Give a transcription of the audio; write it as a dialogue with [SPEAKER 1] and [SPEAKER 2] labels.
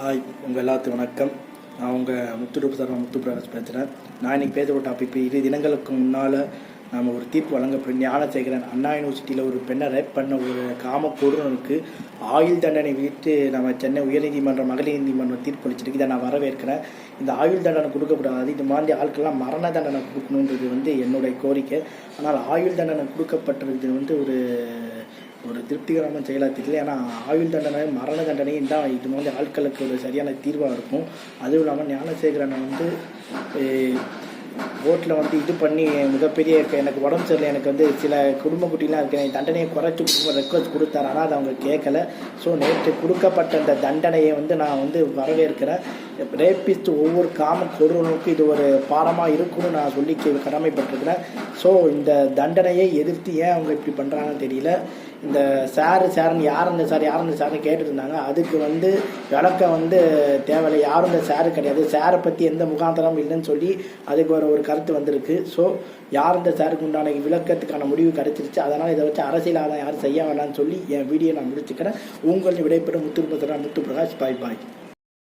[SPEAKER 1] Hi உங்கள் எல்லாத்துக்கும் வணக்கம். நான் உங்கள் முத்துரூப் முத்து பிரகாஷ் பேசுகிறேன் நான் இன்னைக்கு பேச ஒரு இப்போ இரு தினங்களுக்கு முன்னால் நாம் ஒரு தீர்ப்பு வழங்கப்படும். ஞானசேகரன் அண்ணா யூனிவர்சிட்டியில் ஒரு பெண்ணை ரேப் பண்ண ஒரு காம கொடூரனுக்கு ஆயுள் தண்டனை விதித்து நம்ம சென்னை உயர்நீதிமன்றம் மகளிர் நீதிமன்றம் தீர்ப்பு அளிச்சிருக்கு. இதை நான் வரவேற்கிறேன். இந்த ஆயுள் தண்டனை கொடுக்கக்கூடாது இது மாதிரி ஆட்கள்லாம் மரண தண்டனை கொடுக்கணுன்றது வந்து என்னுடைய கோரிக்கை. ஆனால் ஆயுள் தண்டனை கொடுக்கப்பட்டிருக்கிறது வந்து ஒரு திருப்திகரமாக திருப்திகரமான செயலாக தெரியல. ஏன்னா ஆயுள் தண்டனை மரண தண்டனையும் தான் இது மாதிரி ஆட்களுக்கு ஒரு சரியான தீர்வாக இருக்கும். அதுவும் இல்லாமல் ஞானசேகரனை வந்து போட்டில் வந்து இது பண்ணி மிகப்பெரிய எனக்கு உடம்பு சரியில்லை. எனக்கு வந்து சில குடும்ப குட்டிலாம் இருக்கு. எனக்கு தண்டனையை குறைச்சி கொடுக்க ரெக்வஸ்ட் கொடுத்தாரு. ஆனால் அதை அவங்க கேட்கல. ஸோ நேற்று கொடுக்கப்பட்ட அந்த தண்டனையை வந்து நான் வந்து வரவேற்கிறேன். ரேபிஸ்ட் ஒவ்வொரு காம கொடூரனுக்கும் இது ஒரு பாடமாக இருக்கும்னு நான் சொல்லி கே- கடமைப்பட்டிருக்கிறேன். ஸோ இந்த தண்டனையை எதிர்த்து ஏன் அவங்க இப்படி பண்ணுறாங்கன்னு தெரியல. இந்த சாரு சாருன்னு யார் இந்த சார் யார் இந்த சார்னு கேட்டுருந்தாங்க அதுக்கு வந்து விளக்கம் வந்து தேவையில்லை. யாரும் இந்த சாரு கிடையாது. சாரை பற்றி எந்த முகாந்திரமும் இல்லைன்னு சொல்லி அதுக்கு ஒரு ஒரு கருத்து வந்திருக்கு. ஸோ யார் இந்த சாருக்கு உண்டான விளக்கத்துக்கான முடிவு கிடைச்சிருச்சு? அதனால் இதை வச்சு அரசியல் ஆதாயம் யாரும் செய்ய வேண்டாம்னு சொல்லி என் வீடியோ நான் முடிச்சுக்கிறேன். உங்கள் விடைபெறும் முத்து முத்து பிரகாஷ் பாய் பாய்.